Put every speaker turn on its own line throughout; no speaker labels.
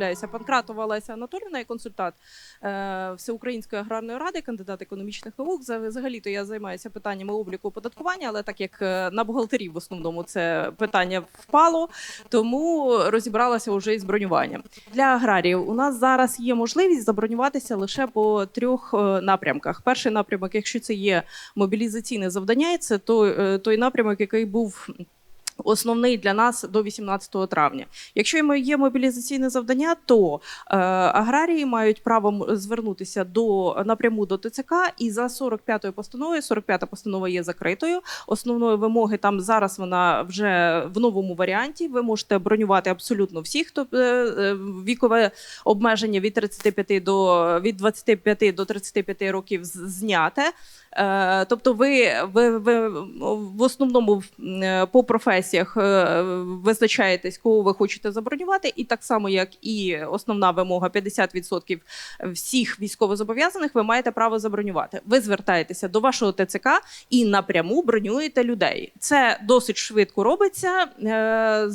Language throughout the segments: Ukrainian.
представляюся. Панкратова Олеся Анатолівна, я консультант е, Всеукраїнської аграрної ради, кандидат економічних наук. Взагалі-то я займаюся питаннями обліку оподаткування, але так як е, на бухгалтерів в основному це питання впало, тому розібралася вже із бронюванням. Для аграріїв у нас зараз є можливість забронюватися лише по трьох е, напрямках. Перший напрямок, якщо це є мобілізаційне завдання, це той, той напрямок, який був. Основний для нас до 18 травня. Якщо є мобілізаційне завдання, то е, аграрії мають право звернутися до напряму до ТЦК, і за 45-ю постановою, 45-та постанова є закритою. Основної вимоги там зараз вона вже в новому варіанті. Ви можете бронювати абсолютно всіх, хто е, е, вікове обмеження від 35 до від 25 до 35 років зняте. Е, Тобто, ви, ви, ви в основному е, по професіях е, визначаєтесь, кого ви хочете забронювати, і так само, як і основна вимога 50% всіх військовозобов'язаних, ви маєте право забронювати. Ви звертаєтеся до вашого ТЦК і напряму бронюєте людей. Це досить швидко робиться.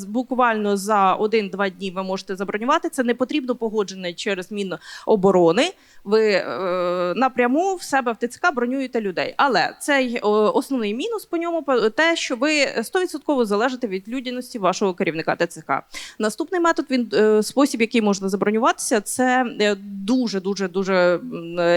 Буквально за один-два дні ви можете забронювати. Це не потрібно погодження через Міноборони. Ви напряму в себе в ТЦК бронюєте людей. Але цей основний мінус по ньому те, що ви 100% залежите від людяності вашого керівника ТЦК. Наступний метод він е, спосіб, який можна забронюватися, це е, дуже дуже дуже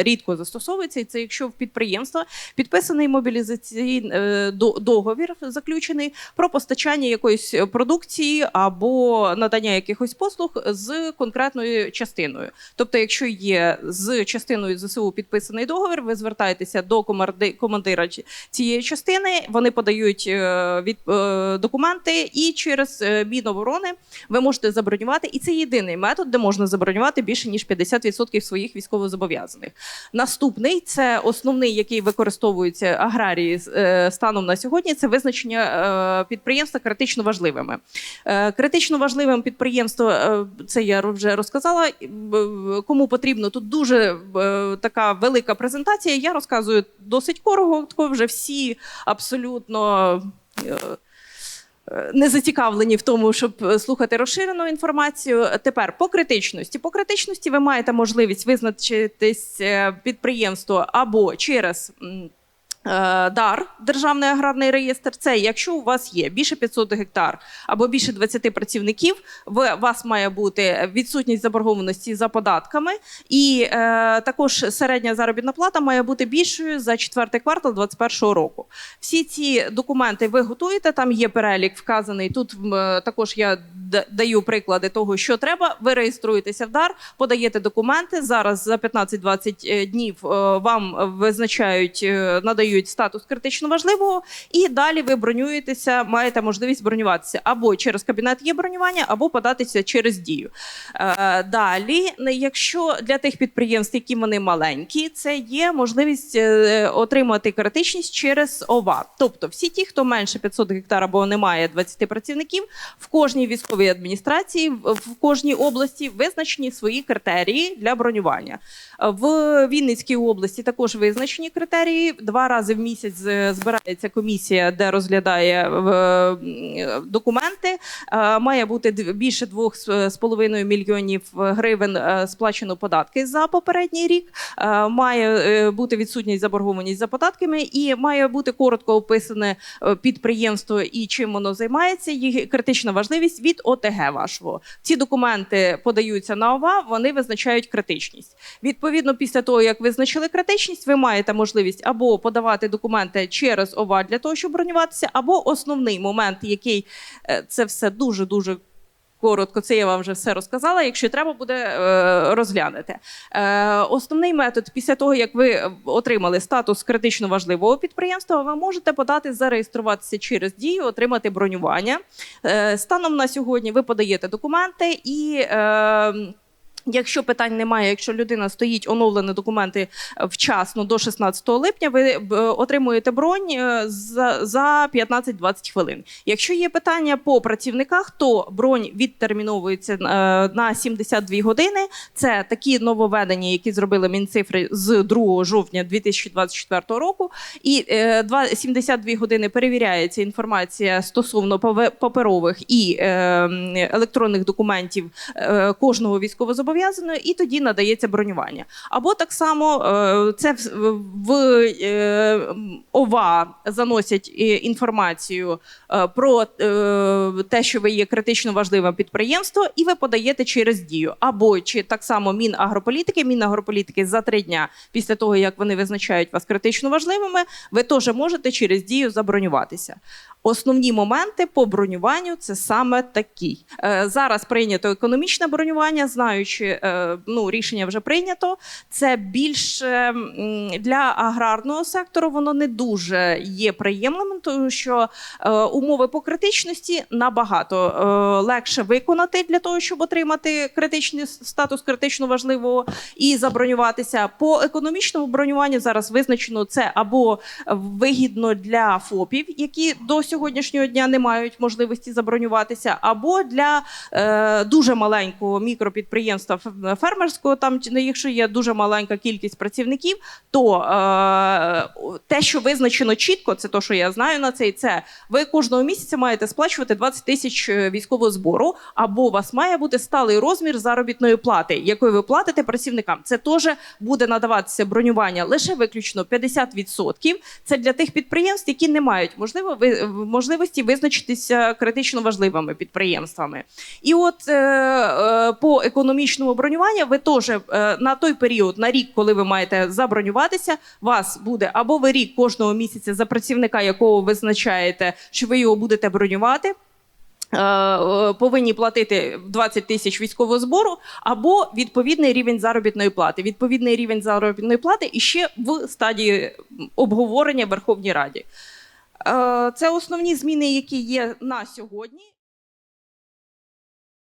рідко застосовується. І це якщо в підприємства підписаний мобілізаційний е, договір заключений про постачання якоїсь продукції або надання якихось послуг з конкретною частиною. Тобто, якщо є з частиною ЗСУ підписаний договір, ви звертаєтеся до команди- командира цієї частини, вони подають е, від е, документи, і через е, Міноборони ви можете забронювати. І це єдиний метод, де можна забронювати більше ніж 50% своїх військовозобов'язаних. Наступний це основний, який використовується аграрії станом на сьогодні. Це визначення підприємства критично важливими. Критично важливим підприємство, це я вже розказала. Кому потрібно тут дуже така велика презентація. Я розказую досить коротко. Вже всі абсолютно. е, е, Не зацікавлені в тому, щоб слухати розширену інформацію. Тепер по критичності. По критичності ви маєте можливість визначитись е, підприємство або через. Е, Дар, державний аграрний реєстр, це якщо у вас є більше 500 гектар або більше 20 працівників, у вас має бути відсутність заборгованості за податками, і е, також середня заробітна плата має бути більшою за четвертий квартал 2021 року. Всі ці документи ви готуєте. Там є перелік вказаний. Тут е, також я даю приклади того, що треба. Ви реєструєтеся в дар, подаєте документи. Зараз за 15-20 днів е, вам визначають, е, надають статус критично важливого, і далі ви бронюєтеся, маєте можливість бронюватися або через кабінет є бронювання, або податися через дію. Е, Далі, якщо для тих підприємств, які вони маленькі, це є можливість е, отримати критичність через ОВА. Тобто, всі ті, хто менше 500 гектар або не має 20 працівників, в кожній військовій адміністрації, в кожній області визначені свої критерії для бронювання. В Вінницькій області також визначені критерії. Два рази в місяць е, збирається комісія, де розглядає е, документи. Е, Має бути більше двох з з половиною мільйонів гривень сплачено податки за попередній рік. Має бути відсутність заборгованість за податками, і має бути коротко описане підприємство і чим воно займається. Їх критична важливість від ОТГ вашого. Ці документи подаються на ОВА, вони визначають критичність. Відповідно, після того як визначили критичність, ви маєте можливість або подавати документи через ОВА для того, щоб бронюватися, або основний момент, який е, це все дуже дуже. Коротко, це я вам вже все розказала. Якщо треба буде розглянете. розглянути. Е, основний метод після того, як ви отримали статус критично важливого підприємства, ви можете подати зареєструватися через дію, отримати бронювання. Е, станом на сьогодні ви подаєте документи і. Якщо питань немає, якщо людина стоїть оновлені документи вчасно до 16 липня, ви е, отримуєте бронь е, за, за 15-20 хвилин. Якщо є питання по працівниках, то бронь відтерміновується е, на 72 години. Це такі нововведення, які зробили Мінцифри з 2 жовтня 2024 року. І е, два- 72 години перевіряється інформація стосовно паперових і е, електронних документів кожного військовозобов'язаного, і тоді надається бронювання. Або так само е, це в, е, ОВА заносять е, інформацію про те, що ви є критично важливим підприємство, і ви подаєте через дію. Або чи так само Мінагрополітики, Мінагрополітики за три дня після того, як вони визначають вас критично важливими, ви теж можете через дію забронюватися. Основні моменти по бронюванню це саме такі. Е, зараз прийнято економічне бронювання, знаючи, е, ну рішення вже прийнято. Це більше для аграрного сектору воно не дуже є приємним, тому що е, умови по критичності набагато легше виконати для того, щоб отримати критичний статус критично важливого і забронюватися. По економічному бронюванню зараз визначено це або вигідно для ФОПів, які до сьогоднішнього дня не мають можливості забронюватися, або для е, дуже маленького мікропідприємства фермерського, там якщо є дуже маленька кількість працівників, то е, те, що визначено чітко, це те, що я знаю на цей, це ви кожного місяця маєте сплачувати 20 тисяч е, військового збору, або у вас має бути сталий розмір заробітної плати, якою ви платите працівникам. Це теж буде надаватися бронювання лише виключно 50%. Це для тих підприємств, які не мають можливо ви- можливості визначитися критично важливими підприємствами. І от е, е, по економічному бронюванню ви теж е, на той період, на рік, коли ви маєте забронюватися, вас буде або ви рік кожного місяця за працівника, якого ви визначаєте, що ви його будете бронювати. е, е, Повинні платити 20 тисяч військового збору або відповідний рівень заробітної плати. Відповідний рівень заробітної плати і ще в стадії обговорення в Верховній Раді. Е, Це основні зміни, які є на сьогодні.